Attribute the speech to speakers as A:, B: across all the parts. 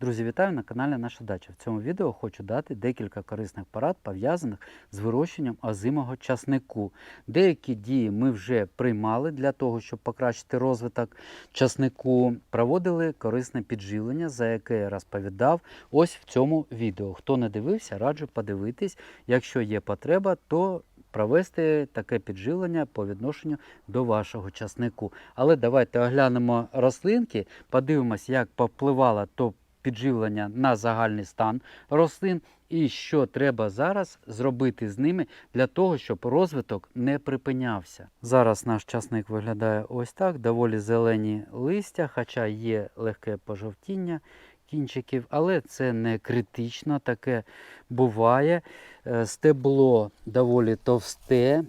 A: Друзі, вітаю на каналі Наша Дача. В цьому відео хочу дати декілька корисних порад, пов'язаних з вирощенням озимого часнику. Деякі дії ми вже приймали для того, щоб покращити розвиток часнику. Проводили корисне підживлення, за яке я розповідав ось в цьому відео. Хто не дивився, раджу подивитись. Якщо є потреба, то провести таке підживлення по відношенню до вашого часнику. Але давайте оглянемо рослинки, подивимось, як попливало то підживлення на загальний стан рослин і що треба зараз зробити з ними для того, щоб розвиток не припинявся. Зараз наш часник виглядає ось так: доволі зелені листя, хоча є легке пожовтіння кінчиків, але це не критично, таке буває. Е, Стебло доволі товсте.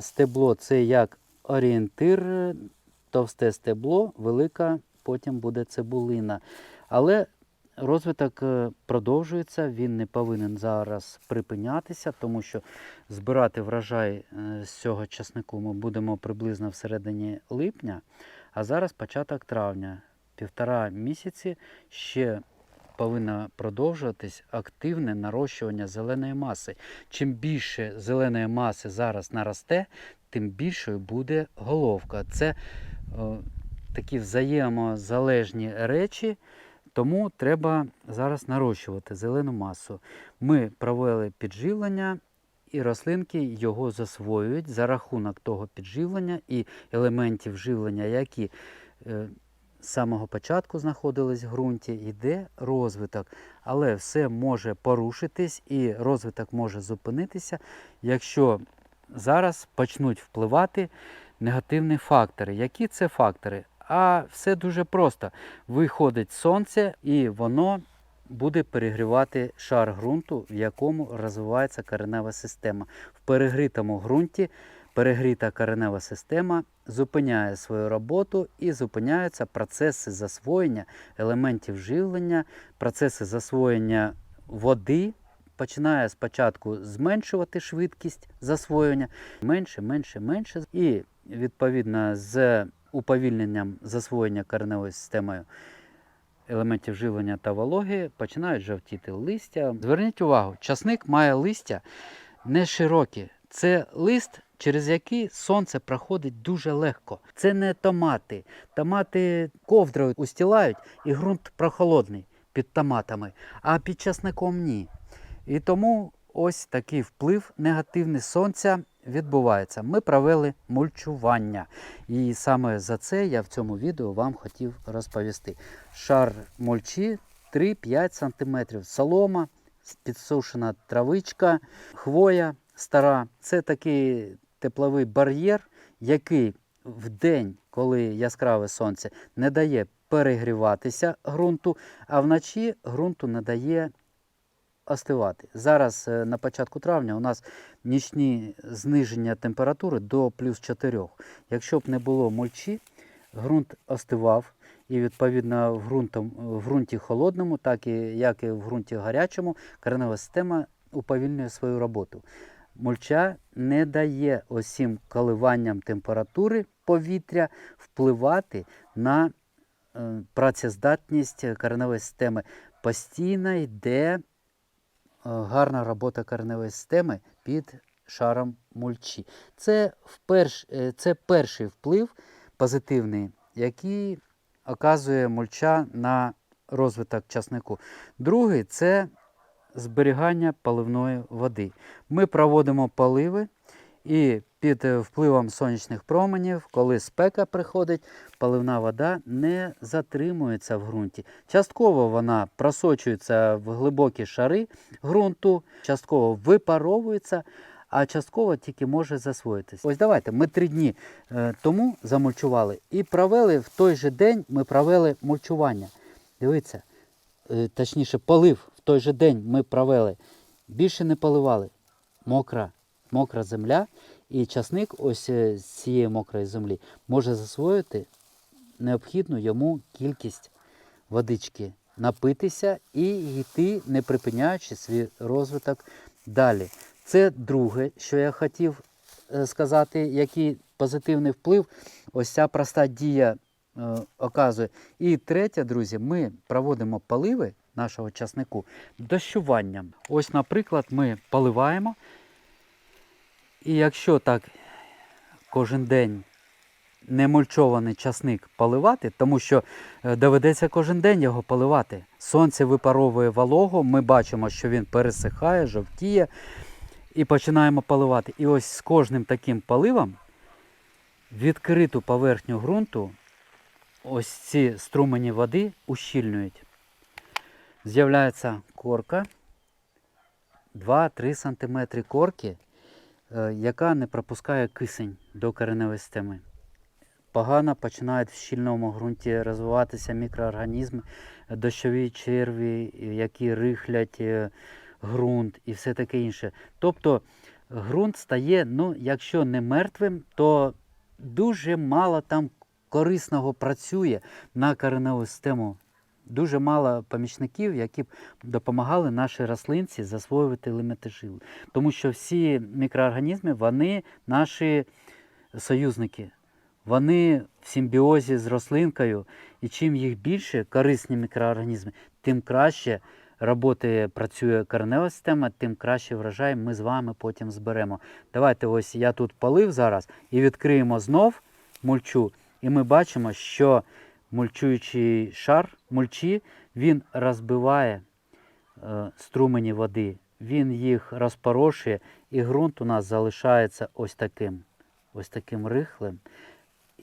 A: Стебло це як орієнтир, товсте стебло, велика, потім буде цибулина. Але розвиток е, продовжується, він не повинен зараз припинятися, тому що збирати врожай е, з цього часнику ми будемо приблизно всередині липня, а зараз початок травня. Півтора місяці ще повинно продовжуватись активне нарощування зеленої маси. Чим більше зеленої маси зараз наросте, тим більшою буде головка. Це о, такі взаємозалежні речі, тому треба зараз нарощувати зелену масу. Ми провели підживлення. І рослинки його засвоюють за рахунок того підживлення і елементів живлення, які е, з самого початку знаходились в ґрунті, йде розвиток. Але все може порушитись і розвиток може зупинитися, якщо зараз почнуть впливати негативні фактори. Які це фактори? А все дуже просто. Виходить сонце і воно буде перегрівати шар ґрунту, в якому розвивається коренева система. В перегрітому ґрунті перегріта коренева система зупиняє свою роботу і зупиняються процеси засвоєння елементів живлення, процеси засвоєння води. Починає спочатку зменшувати швидкість засвоєння менше, менше, менше. І відповідно з уповільненням засвоєння кореневою системою елементів живлення та вологи починають жовтіти листя. Зверніть увагу, часник має листя не широкі. Це лист, через який сонце проходить дуже легко. Це не томати. Томати ковдрою устілають і ґрунт прохолодний під томатами, а під часником ні. І тому ось такий вплив негативний сонця відбувається. Ми провели мульчування. І саме за це я в цьому відео вам хотів розповісти. Шар мульчі 3-5 см, солома, підсушена травичка, хвоя стара. Це такий тепловий бар'єр, який в день, коли яскраве сонце, не дає перегріватися ґрунту, а вночі ґрунту не дає остивати. Зараз е, на початку травня у нас нічні зниження температури до плюс 4. Якщо б не було мульчі, ґрунт остивав. І відповідно в, ґрунтом, в ґрунті холодному, так і як і в ґрунті гарячому, коренева система уповільнює свою роботу. Мульча не дає усім коливанням температури повітря впливати на е, працездатність кореневої системи. Постійно йде е, гарна робота кореневої системи під шаром мульчі. Це, вперш, е, це перший вплив позитивний, який оказує мульча на розвиток часнику. Другий це зберігання поливної води. Ми проводимо поливи і під впливом сонячних променів, коли спека приходить, поливна вода не затримується в ґрунті. Частково вона просочується в глибокі шари ґрунту, частково випаровується. А частково тільки може засвоїтися. Ось давайте ми три дні е, тому замульчували і провели в той же день ми провели мульчування. Дивіться, е, точніше, полив в той же день ми провели. Більше не поливали. Мокра, мокра земля. І часник ось е, з цієї мокрої землі може засвоїти необхідну йому кількість водички, напитися і йти, не припиняючи свій розвиток далі. Це друге, що я хотів е, сказати, який позитивний вплив. Ось ця проста дія е, оказує. І третє, друзі, ми проводимо поливи нашого часнику дощуванням. Ось, наприклад, ми поливаємо. І якщо так кожен день немульчований часник поливати, тому що е, доведеться кожен день його поливати. Сонце випаровує вологу, ми бачимо, що він пересихає, жовтіє, і починаємо поливати. І ось з кожним таким поливом відкриту поверхню ґрунту ось ці струмені води ущільнюють. З'являється корка 2-3 см корки, е, яка не пропускає кисень до кореневої системи. Погано починають в щільному ґрунті розвиватися мікроорганізми, дощові черві, які рихлять е, ґрунт і все таке інше. Тобто ґрунт стає, ну, якщо не мертвим, то дуже мало там корисного працює на кореневу систему. Дуже мало помічників, які б допомагали нашій рослинці засвоювати елементи жили. Тому що всі мікроорганізми, вони наші союзники. Вони в симбіозі з рослинкою, і чим їх більше корисні мікроорганізми, тим краще роботи працює коренева система, тим краще врожай ми з вами потім зберемо. Давайте ось я тут полив зараз і відкриємо знов мульчу, і ми бачимо, що мульчуючий шар мульчі він розбиває е, струмені води, він їх розпорошує, і ґрунт у нас залишається ось таким, ось таким рихлим.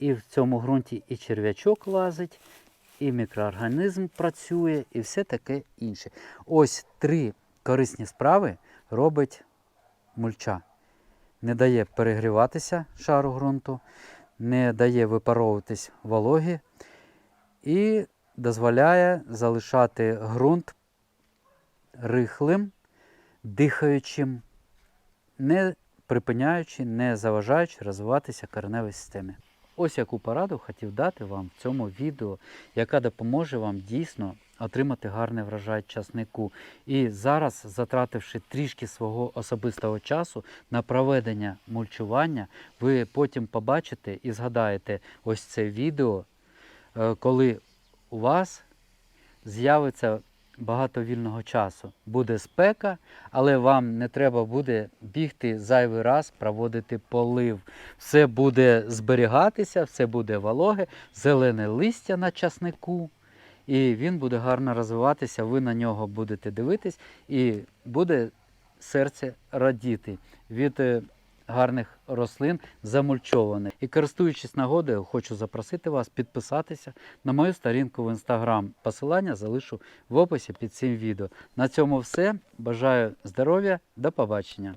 A: І в цьому ґрунті і черв'ячок лазить, і мікроорганізм працює, і все таке інше. Ось три корисні справи робить мульча. Не дає перегріватися шару ґрунту, не дає випаровуватись вологі і дозволяє залишати ґрунт рихлим, дихаючим, не припиняючи, не заважаючи розвиватися кореневій системі. Ось яку пораду хотів дати вам в цьому відео, яка допоможе вам дійсно отримати гарний врожай часнику. І зараз, затративши трішки свого особистого часу на проведення мульчування, ви потім побачите і згадаєте ось це відео, е, коли у вас з'явиться багато вільного часу. Буде спека, але вам не треба буде бігти зайвий раз, проводити полив. Все буде зберігатися, все буде вологе, зелене листя на часнику. І він буде гарно розвиватися, ви на нього будете дивитись, і буде серце радіти від е, гарних рослин замульчованих. І користуючись нагодою, хочу запросити вас підписатися на мою сторінку в інстаграм. Посилання залишу в описі під цим відео. На цьому все. Бажаю здоров'я, до побачення.